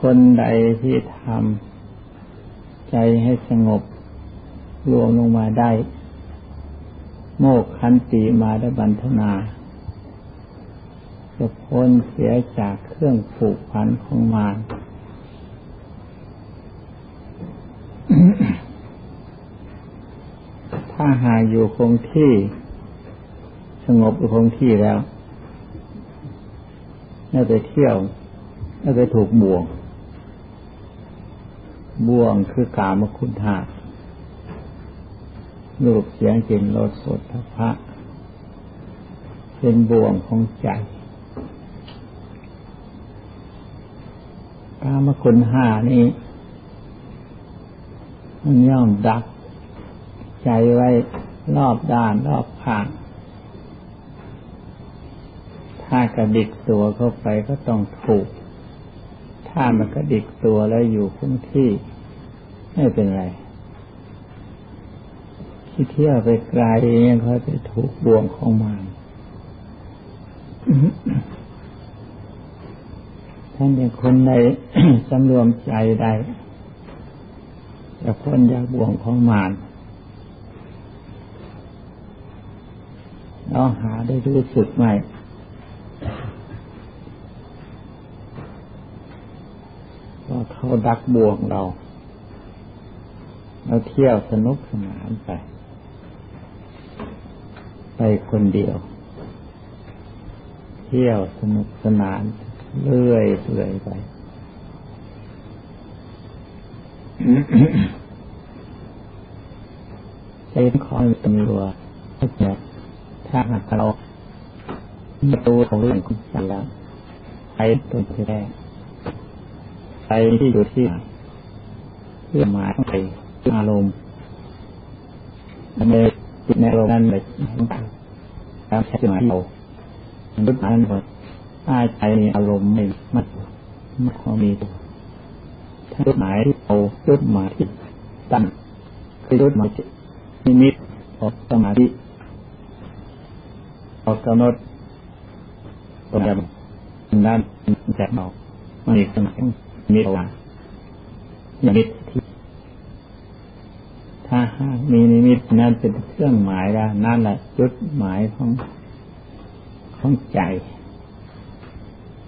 คนใดที่ทำใจให้สงบ รวมลงมาได้ โมกขันติมาได้บันทนาจะพ้นเสียจากเครื่องผูกพันของมารถ้าหากอยู่คงที่ สงบอยู่คงที่แล้ว ไม่ไปเที่ยวไม่ไปถูกบ่วง บ่วงคือกามคุณหาลูกเสียงกลิ่นรสสดพระเป็นบ่วงของใจ กามคุณห้านี้มันย่อมดัก ใจไว้รอบด้านรอบข้าง ถ้ากระดิกตัวเข้าไปก็ต้องถูก ถ้ามันกระดิกตัวแล้วอยู่คงที่ ไม่เป็นไรที่เที่ยวไปไกลยังค่อยไปถูกบ่วงของมันท่านเป็นคนในสำรวมใจได้จะพ้นจากบ่วงของมารเราหาได้รู้สึกไหมว่า เขาดักบ่วงเราเราเที่ยวสนุกสนานไป ไปคนเดียว เที่ยวสนุกสนานเรื่อยเรื่อยไปใช้คอยตำรวจถ้าเกิดถ้าหากเราประตูของเรื่องของใจแล้วไปตัวที่แรก ไปที่อยู่ที่เพื่อหมายไปอารมณ์อันจิตในอารมณ์นั้นเลยตามใช้หมายเราดุจหมายนั้นหมดถ้าใจมีอารมณ์ไม่มัดมัดความมีตัวถ้าจุดหมายที่เอาจุดหมายที่ตั้งคือจุดหมายนิมิตออกสมาธิออกกำหนดตรงนั้นด้านแสงออกมันมีสมัย มีตัวอย่างนิมิตที่ถ้าหากมีนิมิตนั่นเป็นเครื่องหมายแล้วนั่นแหละจุดหมายของของใจ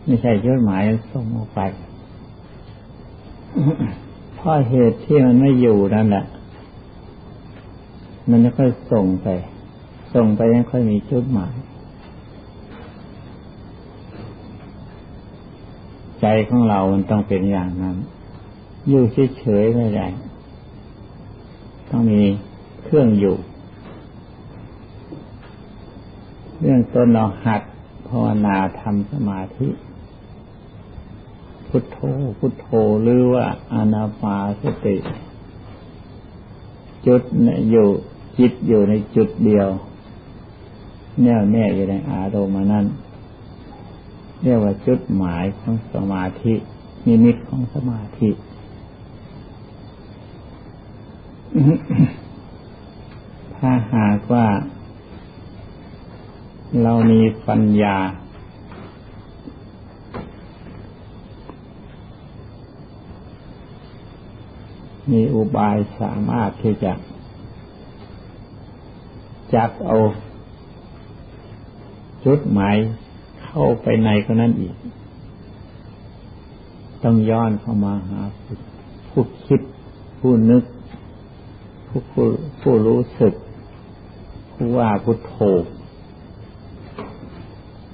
ไม่ใช่จุดหมายส่งออกไปเพราะเหตุที่มันไม่อยู่นั่นแหละมันจะค่อยส่งไป ส่งไปยังค่อยมีจุดหมาย ใจของเรามันต้องเป็นอย่างนั้น อยู่เฉยๆไม่ได้ ต้องมีเครื่องอยู่ เรื่องต้นเราหัดภาวนาทำสมาธิ พุทโธ พุทโธหรือว่าอานาปาสติ จุดอยู่จิตอยู่ในจุดเดียว แน่วแน่อยู่ในอารมณ์นั้น เรียกว่าจุดหมายของสมาธินิมิตของสมาธิ ถ้าหากว่า เรามีปัญญา มีอุบายสามารถที่จะ จับเอา จุดหมาย เข้าไปในคนนั้นอีก ต้องย้อนเข้ามาหาผู้คิด ผู้นึก ผู้ผู้ผู้รู้สึก ผู้ว่าพุทโธ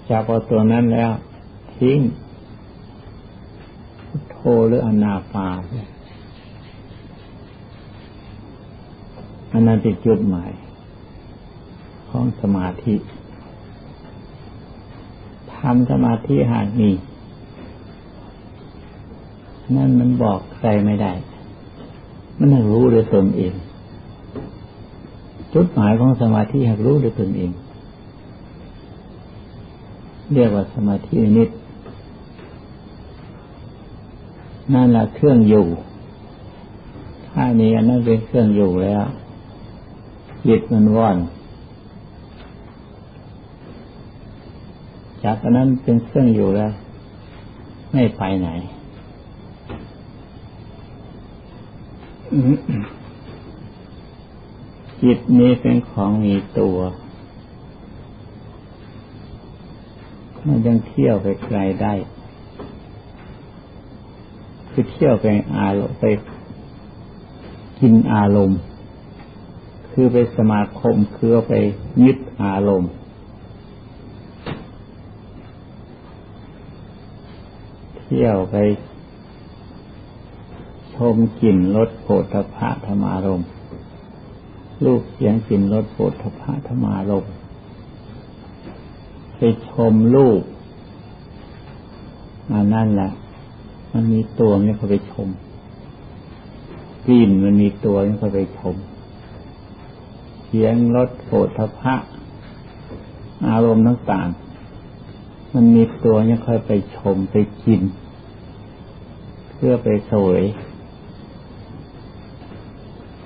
จับเอาตัวนั้นแล้ว ทิ้งพุทโธหรืออนาปาอันนั้นเป็นจุดหมาย ของสมาธิ ทำสมาธิหากมี นั่นมันบอกใครไม่ได้ มันรู้ด้วยตนเอง จุดหมายของสมาธิหากรู้ด้วยตนเอง เรียกว่าสมาธินิดนั่นแหละเครื่องอยู่ ถ้านี้อันนั้นเป็นเครื่องอยู่แล้วจิตมันว่อน จากนั้นเป็นเครื่องอยู่แล้ว ไม่ไปไหน จิตนี้เป็นของมีตัวมันยังเที่ยวไปไกลได้ คือเที่ยวไปอารมณ์ไปกินอารมณ์ คือไปสมาคมคือไปยึดอารมณ์ เที่ยวไปชมกลิ่นรสโผฏฐะธรรมารมณ์ลูกเสียงกลิ่นรสโผฏฐะธรรมารมณ์ไปชมลูกอันนั่นแหละมันมีตัวนี่เขาไปชมกลิ่นมันมีตัวนี่เขาไปชมเสียงรสโผฏฐะอารมณ์ต่างๆ มันมีตัวนี่ค่อยไปชมไปกิน เพื่อไปสวย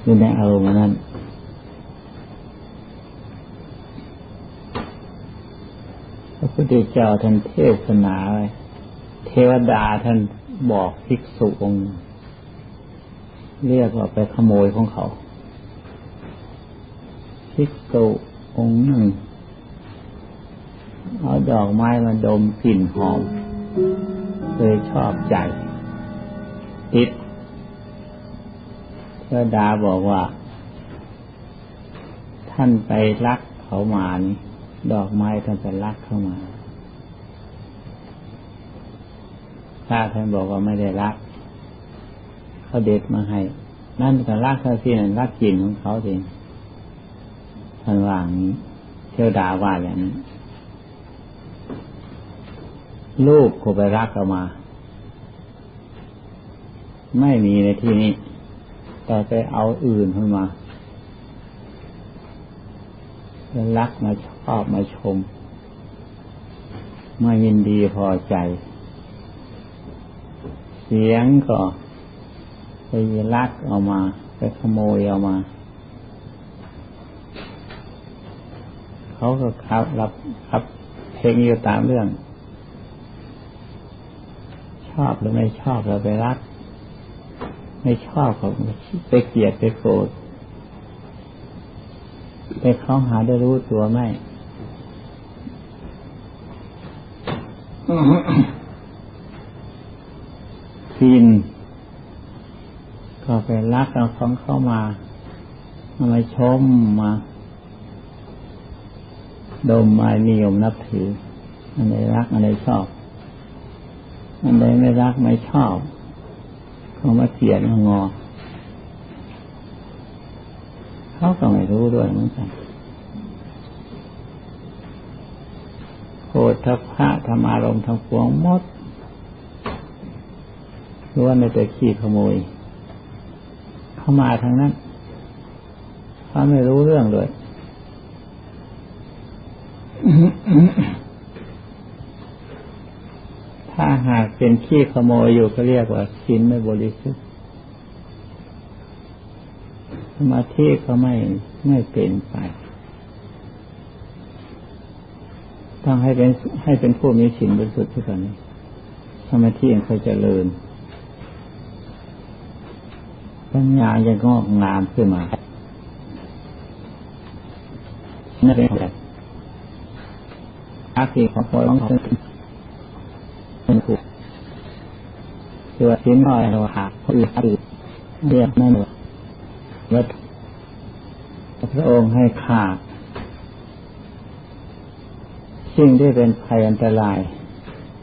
อยู่ในอารมณ์นั้นพระพุทธเจ้าท่านเทศนาไว้เทวดาท่านบอกภิกษุองค์เรียกว่าไปขโมยของเขาภิกษุองค์หนึ่ง ดอกไม้มาดมกลิ่นหอมเลยชอบใจ ติดเทวดาบอกว่า ท่านไปรักเขามานี่ดอกไม้ท่านไปรักเข้ามาถ้าท่านบอกว่าไม่ได้รัก เขาเด็ดมาให้ นั่นก็รักเขาสินั่นรักกลิ่นของเขาเองท่านว่างนี้เทวดาว่าอย่างนี้ ลูกก็ไปรักเอามา ไม่มีในที่นี้ แต่ไปเอาอื่นขึ้นมารักมาชอบมาชม มายินดีพอใจ เสียงก็ไปลักเอามา ไปขโมยเอามา เขาก็ครับรับครับเพลงอยู่ตามเรื่อง ชอบหรือไม่ชอบเราไปรัก ไม่ชอบเขาไปเกลียดไปโกรธแต่เขาหาได้รู้ตัวไหมฟิน ก็ไปรักเอาของเข้ามามาชมมา ดมมานิยมนับถือ อันใดรักอันใดชอบ อันใดไม่รักไม่ชอบเขามาเกลียดมางอ เขาก็ไม่รู้ด้วยเหมือนกันโพธพะธรรมารมณ์ทั้งปวงมดล้วนในแต่ขี้ขโมย เข้ามาทางนั้นเขาไม่รู้เรื่องเลย ถ้าหากเป็นขี้ขโมยอยู่ก็เรียกว่าสินไม่บริสุทธิ์สมาธิก็ไม่ไม่เป็นไปต้องให้เป็นให้เป็นผู้มีสินบริสุทธิ์ทุกคนสมาธิยังค่อยเจริญปัญญายังงอกงามขึ้นมานั่นเป็นอะไรอาคีของพระองค์เป็นผู้ ตัวสินน้อยเราหาคนอื่นเรียกนั่นว่าว่าพระองค์ให้ขาดสิ่งที่เป็นภัยอันตราย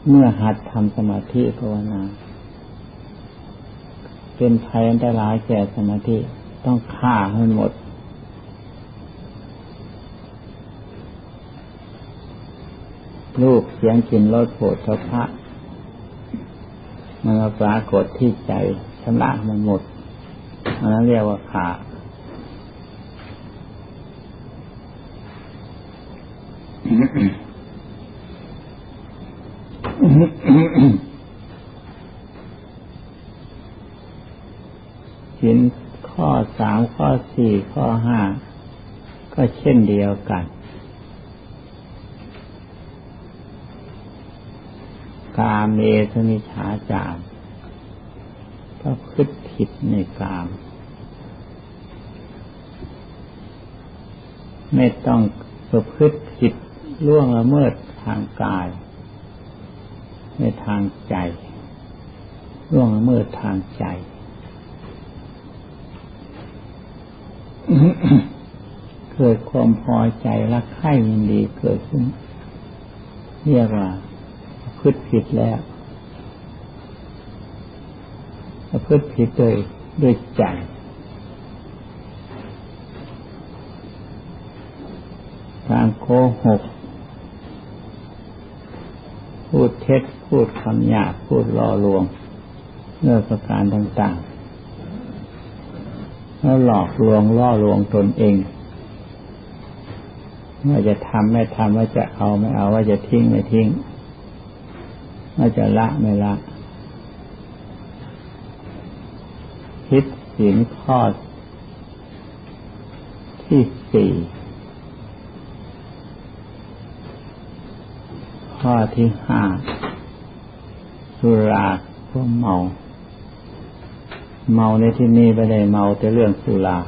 เมื่อหัดทำสมาธิภาวนา เป็นภัยอันตรายแก่สมาธิต้องฆ่าให้หมดลูกเสียงกลิ่นรสโผฏฐพะ มันปรากฏที่ใจชำระมันหมดอันนั้นเรียกว่าขาหินข้อสามข้อสี่ข้อห้าก็เช่นเดียวกัน กาเมสมิชาจารก็คิดผิดในกาม ไม่ต้องประพฤติผิดล่วงละเมิดทางกาย ในทางใจล่วงละเมิดทางใจ เกิดความพอใจรักใคร่ยินดีเกิดขึ้น เรียกว่า พฤติผิดแล้วพฤติผิดโดยด้วยใจการโกหก พูดเท็จพูดคำหยาบพูดล่อลวงเรื่องประการต่างๆ แล้วหลอกลวงล่อลวงตนเองว่าจะทำไม่ทำว่าจะเอาไม่เอาว่าจะทิ้งไม่ทิ้ง ว่าจะละไม่ละ คิดสินข้อที่สี่ข้อที่ห้าสุราพวกเมา เมาในที่นี้ไม่ได้เมาแต่เรื่องสุรา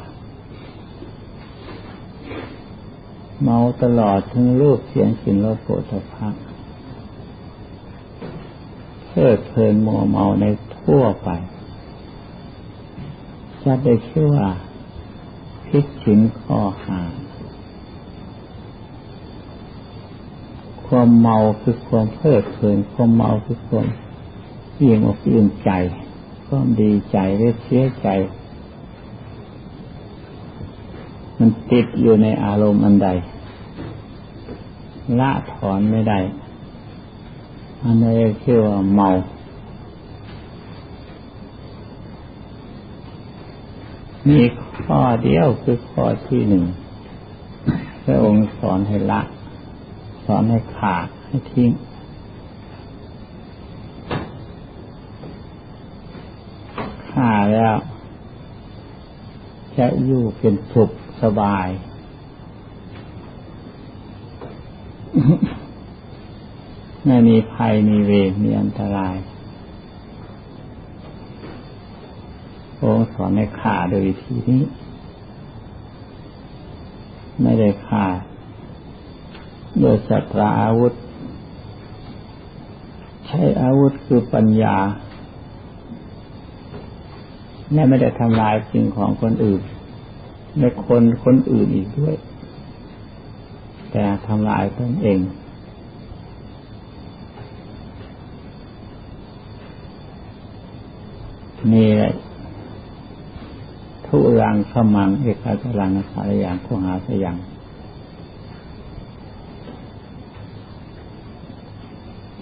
เมาตลอดทั้งรูปเสียงกลิ่นรสโผฏฐัพพะ เพลิดเพลินมัวเมาในทั่วไปจะได้ชื่อว่าพิชินข้อหาความเมาคือความเพลิดเพลินความเมาคือความยิ่งอกยิ่งใจความดีใจหรือเสียใจ มันติดอยู่ในอารมณ์อันใดละถอนไม่ได้ อันนี้ชื่อว่าเมามีข้อเดียวคือข้อที่หนึ่งพระองค์สอนให้ละ สอนให้ขาดให้ทิ้งฆ่าแล้ว จะอยู่เป็นสุขสบาย ไม่มีภัยมีเวรมีอันตรายองค์สอนให้ฆ่าโดยวิธีนี้ ไม่ได้ฆ่าโดยสัตราอาวุธ ใช้อาวุธคือปัญญาและไม่ได้ทำลายสิ่งของคนอื่นในคนคนอื่นอีกด้วย แต่ทำลายตนเอง นี่แหละทุรังขมัง เอกาจรังสารอย่างขหาสยัง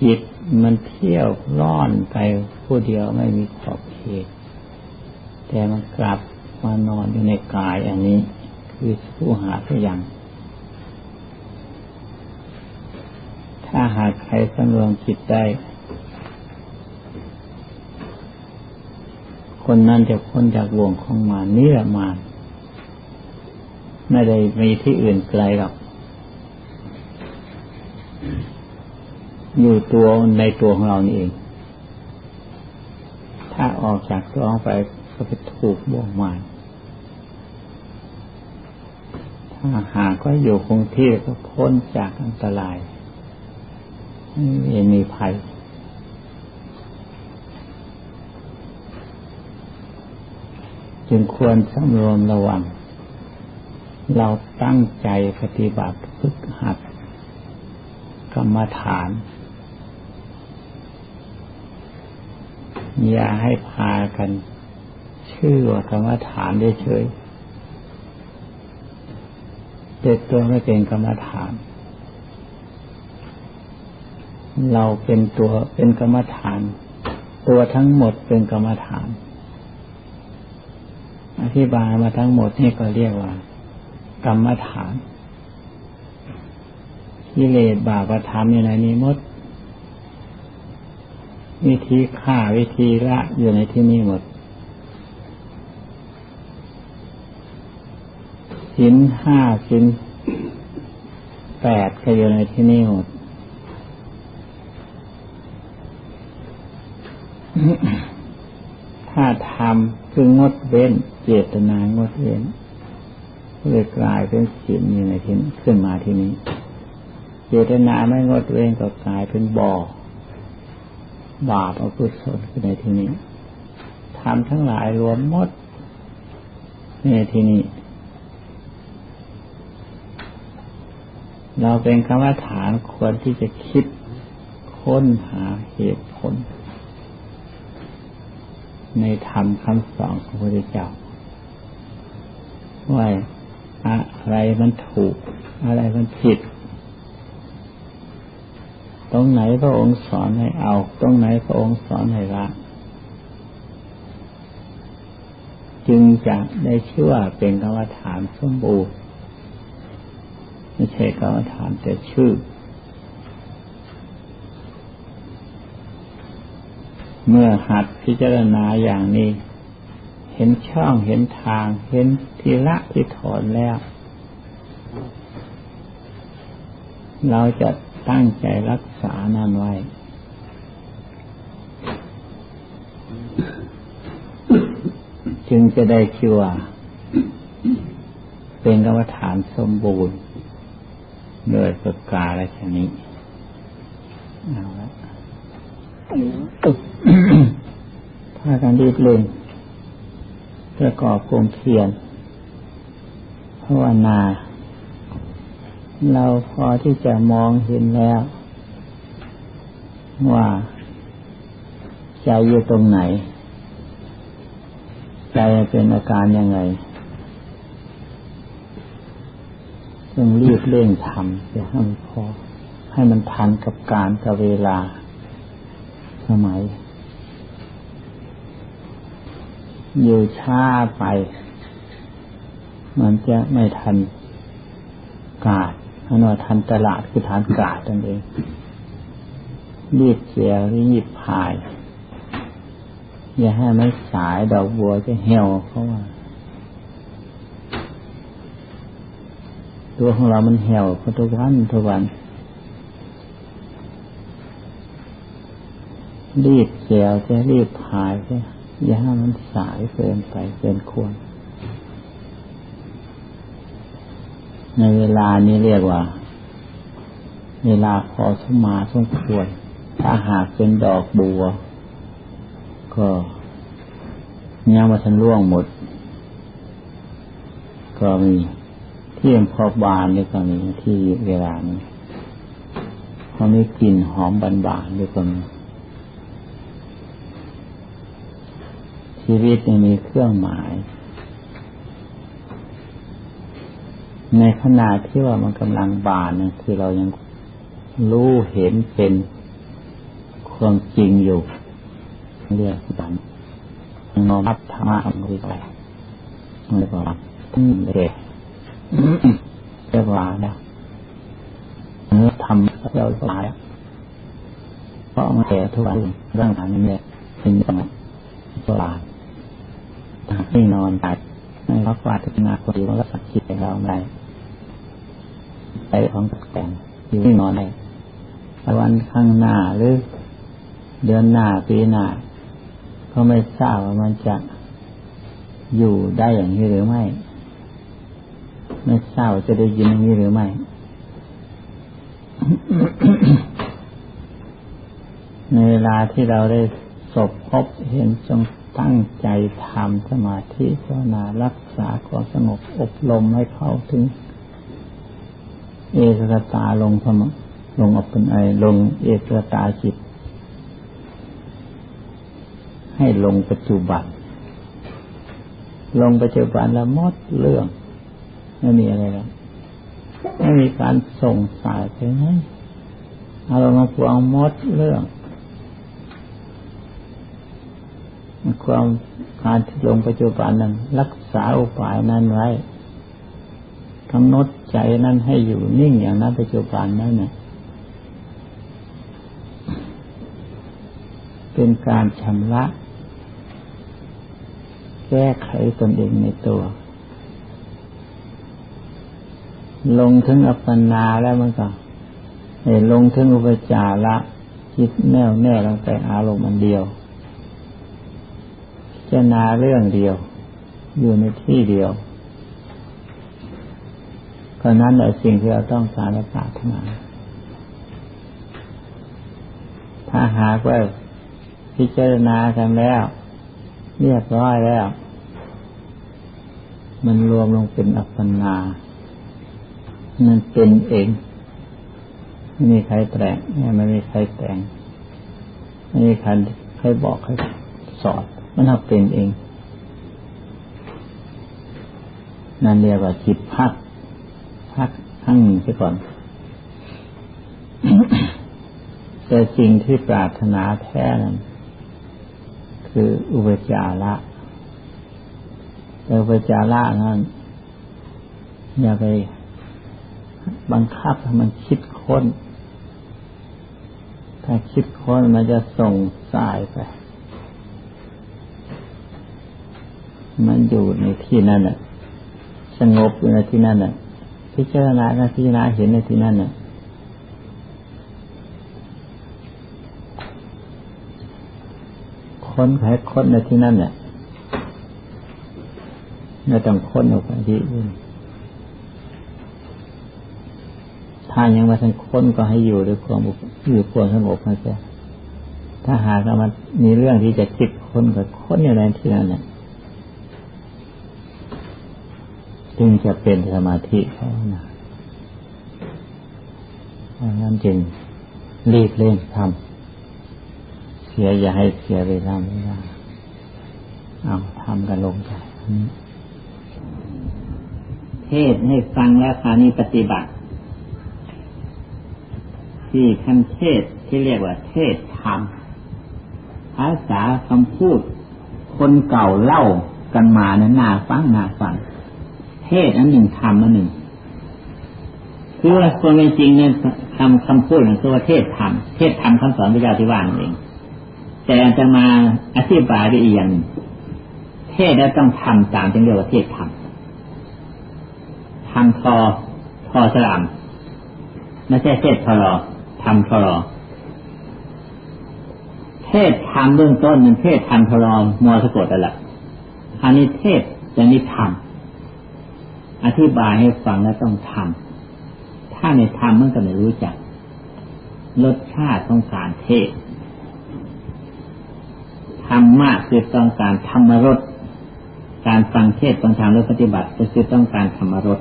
จิตมันเที่ยวร่อนไปผู้เดียวไม่มีขอบเขต แต่มันกลับมานอนอยู่ในกายอันนี้ คือผู้หาตัวอย่างถ้าหากใครสำรวมจิตได้ คนนั้นจะพ้นจากวงของมารนี่แหละมารไม่ได้มีที่อื่นไกลหรอก อยู่ตัวในตัวของเรานี่เอง ถ้าออกจากตัวไปก็ไปถูกบ่วงมารถ้าหากก็อยู่คงที่ก็พ้นจากอันตรายไม่มีภัย จึงควรสำรวมระวัง เราตั้งใจปฏิบัติฝึกหัด กรรมฐาน อย่าให้พากัน ชื่อว่ากรรมฐานได้เฉยเด็ตัวไม่เป็นกรรมฐาน เราเป็นตัวเป็นกรรมฐาน ตัวทั้งหมดเป็นกรรมฐาน ธิบายมาทั้งหมดนี่ก็เรียกว่า กรรมฐานกิเลสบาปธรรมอยู่ในนี้หมด วิธีฆ่าวิธีละอยู่ในที่นี้หมดสินห้าสินแปดก็อยู่ในที่นี่หมด ถ้าทำคืองดเว้น เจตนางดเว้นเลยกลายเป็นศีลอยู่ในที่ขึ้นมาที่นี้ เจตนาไม่งดเว้นก็กลายเป็นบ่อบาปอกุศลขึ้นในที่นี้ทำทั้งหลายรวมหมดในที่นี้ เราเป็นกรรมฐานควรที่จะคิดค้นหาเหตุผล ในธรรมคำสอนของพระพุทธเจ้าว่าอะไรมันถูก อะไรมันผิด ตรงไหนพระองค์สอนให้เอา ตรงไหนพระองค์สอนให้ละ จึงจะได้ชื่อว่าเป็นกรรมฐานสมบูรณ์ไม่ใช่กรรมฐานแต่ชื่อ เมื่อหัดพิจารณาอย่างนี้ เห็นช่องเห็นทาง เห็นทีละที่ถอนแล้ว เราจะตั้งใจรักษานั่นไว้ จึงจะได้ชื่อว่าเป็นกรรมฐานสมบูรณ์โดยประกาศชนิดเอาละ ถ้าการรีบเร่งประกอบกลมเพียนภาวนา เราพอที่จะมองเห็นแล้ว ว่า ใจอยู่ตรงไหน ใจเป็นอาการยังไงจึงรีบเร่งทำจะให้มันพอ ให้มันทันกับการกับเวลา สมัย อยู่ช้าไป มันจะไม่ทันกาดอันว่าทันตลาดคือฐานกาดนั่นเองรีบเสียรีบพาย อย่าให้ไม่สายดอกบัวจะเหี่ยวเพราะว่าตัวของเรามันเหี่ยวทุกวันทุกวัน รีบเสียวจะรีบพายจะอย่าให้มันสายเกินไปเกินควร ในเวลานี้เรียกว่า เวลาพอสมาสมควร ถ้าหากเป็นดอกบัว ก็ยังมาทันล่วงหมด ก็มีที่พอบานด้วยก็มีที่เวลานี้พอมีกลิ่นหอมบานบานด้วยก็มี ชีวิตยังมีเครื่องหมาย ในขณะที่ว่ามันกำลังบานเนี่ยคือเรายังรู้เห็นเป็นความจริงอยู่เรียกดันนอมัธรรมะวิไปเรียกว่าทั้งเด็กเรียกว่าแล้วเนื้อทำเราตายเพราะมันแก่ทุกวันร่างกายนี้เนี่ยเป็นสมัยโบราณ ไม่นอนตายไม่รับว่าจะงานคนดีมันก็สักคิดเราได้ไปของแต่งอยู่ไม่นอนได้วันข้างหน้าหรือเดือนหน้าปีหน้าก็ไม่ทราบว่ามันจะอยู่ได้อย่างนี้หรือไม่ ไม่ทราบจะได้ยินอย่างนี้หรือไม่ในเวลาที่เราได้สบพบเห็นจง ตั้งใจทำสมาธิภาวนารักษาความสงบอบรมให้เข้าถึง เอกตาลงสมลงอเป็นไอลงเอกตาจิต ให้ลงปัจจุบัน ลงปัจจุบันแล้วมดเรื่องไม่มีอะไรแล้วไม่มีการส่งสายไปไหนเอามาพวงมดเรื่อง ความการที่ลงปัจจุบันนั้น รักษาอุปายนั้นไว้กำหนดใจนั้นให้อยู่นิ่งอย่างนั้นปัจจุบันนั้นเนี่ยเป็นการชำระ แก้ไขตนเองในตัว ลงถึงอัปปนาแล้วมันก็ลงถึงอุปจาระจิตแน่วแน่ลงไปอารมณ์อันเดียว จารณาเรื่องเดียว อยู่ในที่เดียวก็นั้นแหละสิ่งที่เราต้องการและปรารถนาถ้าหากว่าพิจารณากันแล้ว เรียบร้อยแล้ว มันรวมลงเป็นอัปปนา มันเป็นเองไม่มีใครแต่งไม่มีใครแต่งไม่มีใครใครบอกใครสอน มันทำเป็นเอง นั่นเรียกว่าจิตพัก พักทั้งหนึ่งไปก่อน แต่สิ่งที่ปรารถนาแท้นั้นคืออุปจาระแต่อุปจาระนั้นอย่าไปบังคับให้มันคิดค้น ถ้าคิดค้นมันจะส่งสายไป มัน อยู่ในที่นั่นน่ะสงบอยู่ในที่นั่นน่ะพิจารณาพิจารณาเห็นในที่นั่นน่ะค้นใครค้นในที่นั่นเนี่ยไม่ต้องค้นออกไปที่อื่นถ้ายังมาทันค้นก็ให้อยู่ด้วยความอยู่ความสงบนะจ๊ะถ้าหากมันมีเรื่องที่จะคิดค้นก็ค้นอยู่ในที่นั่นเนี่ย จึงจะเป็นสมาธิเขานะดังนั้นจึงรีบเร่งทำเสียอย่าให้เสียเวลาไม่ได้เอาทำกันลงใจเทศให้ฟังแล้วคราวนี้ปฏิบัติ ที่ขั้นเทศที่เรียกว่า เทศธรรมภาษาคำพูด คนเก่าเล่ากันมานะน่าฟังน่าฟัง เทศอันหนึ่งธรรมอันหนึ่ง คือว่าความเป็นจริงเนี่ยคำคำพูดของตัวเทศธรรมเทศธรรมคำสอนพระเจ้าที่ว่านเอง แต่จะมาอธิบายด้อีกอย่างเทศแล้วต้องทำตามจึงเรียกว่าเทศธรรมทำทอทอสลามไม่ใช่เทศทรอทำทรอเทศทำเบื้องต้นมันเทศทำทรอมอสะกดอะไรอันนี้เทศจะนิทำ อธิบายให้ฟังแล้วต้องทำถ้าไม่ทำมันก็ไม่รู้จักรสชาติของการเทศธรรมะคือต้องการธรรมรสการฟังเทศฟังธรรมและปฏิบัติก็คือต้องการธรรมรส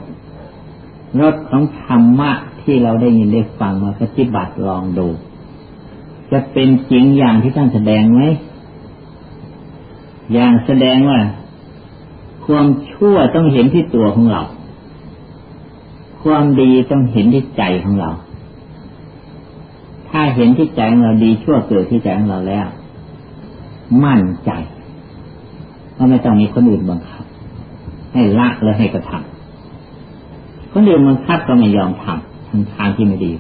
รสของธรรมะที่เราได้ยินได้ฟังมาปฏิบัติลองดู จะเป็นจริงอย่างที่ท่านแสดงไหมอย่างแสดงว่า ความชั่วต้องเห็นที่ตัวของเรา ความดีต้องเห็นที่ใจของเรา ถ้าเห็นที่ใจของเราดีชั่วเกิดที่ใจของเราแล้ว มั่นใจว่าไม่ต้องมีคนอื่นบังคับ ให้ละเลยให้กระทำคนอื่นบังคับก็ไม่ยอมทำทางทางที่ไม่ดี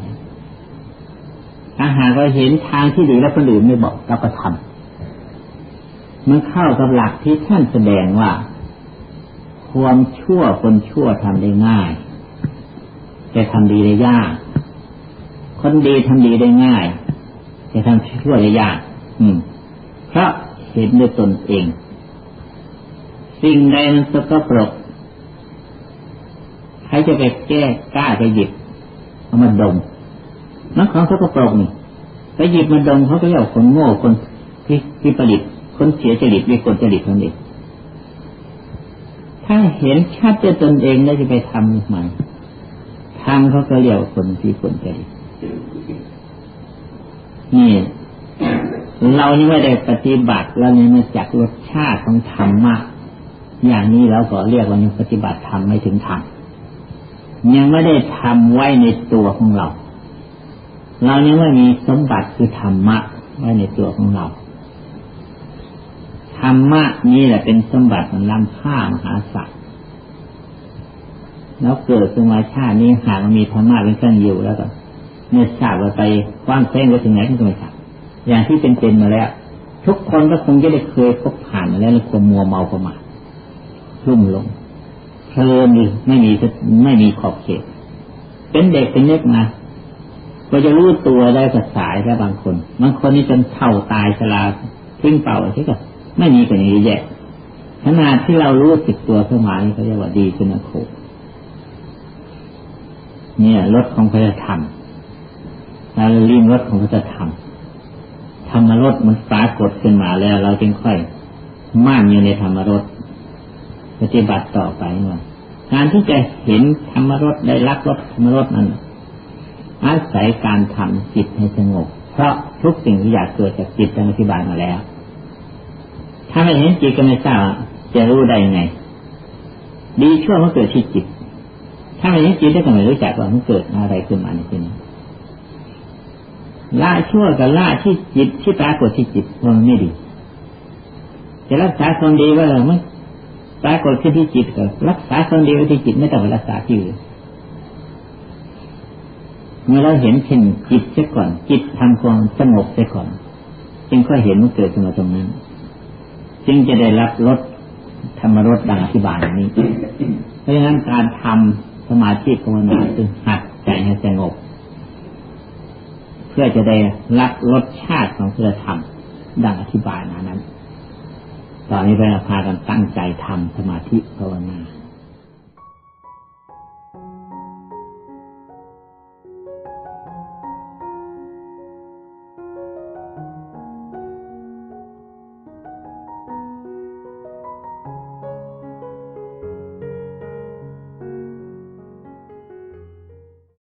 ถ้าหากเราเห็นทางที่ดีแล้วคนอื่นไม่บอกเราก็ทำมันเข้ากับหลักที่ท่านแสดงว่า ความชั่วคนชั่วทำได้ง่าย แต่ทำดีได้ยาก คนดีทำดีได้ง่าย แต่ทำชั่วได้ยาก อืมเพราะเห็นด้วยตนเอง สิ่งใดมันสกปรกใครจะไปแก้กล้าไปหยิบเอามาดมนักของสกปรกนี่ไปหยิบมาดมเขาก็เรียกคนโง่คนที่ที่ผลิตคนเสียจริตเรียกคนจริตคนเอง ถ้าเห็นชัดจะตนเองแล้วจะไปทำใหม่ทำเขาก็เรียกคนที่คนใจนี่เรานี่ไม่ได้ปฏิบัติเราเนี่ยมาจากรสชาติของธรรมะอย่างนี้เราก็เรียกว่ายังปฏิบัติธรรมไม่ถึงธรรมยังไม่ได้ทำไว้ในตัวของเรา เรายังไม่มีสมบัติคือธรรมะไว้ในตัวของเรา ธรรมะนี่แหละเป็นสมบัติมันล้ำค่ามหาศาลแล้วเกิดขึ้นมาชาตินี้หากมีธรรมะเป็นเครื่องอยู่แล้วก็เนี่ยทราบว่าไปกว้างแจ้งไปถึงไหนก็ไม่ทราบอย่างที่เป็นเป็นมาแล้ว ทุกคนก็คงจะได้เคยพบผ่านมาแล้วในความมัวเมาประมาทลุ่มลงเพลินไม่มีไม่มีขอบเขต เป็นเด็กเป็นเล็กมาก็จะรู้ตัวได้กับสายแล้วบางคน บางคนนี่จนเท่าตายชราทิ้งเป่าใช่ไหม ไม่มีกันอย่างนี้แย่ขณะที่เรารู้สึกตัวขึ้นมานี่เขาเรียกว่าดีขึ้นนะครูเนี่ยรถของพระธรรมเราลีมรถของพระธรรมธรรมรถมันปรากฏขึ้นมาแล้ว เราจึงค่อยมั่นอยู่ในธรรมรถปฏิบัติต่อไปว่าการที่จะเห็นธรรมรถได้รับรถธรรมรถนั้นอาศัยการทำจิตให้สงบ เพราะทุกสิ่งทุกอยางเกิดจากจิตดังอธิบายมาแล้ว ถ้าไม่เห็นจิตก็ไม่ทราบจะรู้ได้ยังไง ดีชั่วมันเกิดที่จิต ถ้าไม่เห็นจิตได้ก็ไม่รู้จักว่ามันเกิดอะไรขึ้นมาในที่นี้ละชั่วกับละที่จิตที่ปรากฏที่จิตว่ามันไม่ดี จะรักษาความดีว่ามันปรากฏขึ้นที่จิตก็รักษาความดีไว้ที่จิตไม่ต้องไปรักษาที่อื่นเมื่อเราเห็นเช่นจิตเสียก่อน จิตทำความสงบเสียก่อน จึงค่อยเห็นมันเกิดขึ้นมาตรงนั้น จึงจะได้รับรสธรรมรสดังอธิบายนี้ เพราะฉะนั้นการทำสมาธิภาวนาคือหัดใจให้สงบ เพื่อจะได้รับรสชาติของคุณธรรมดังอธิบายมานั้น ตอนนี้เราพากันตั้งใจทำสมาธิภาวนา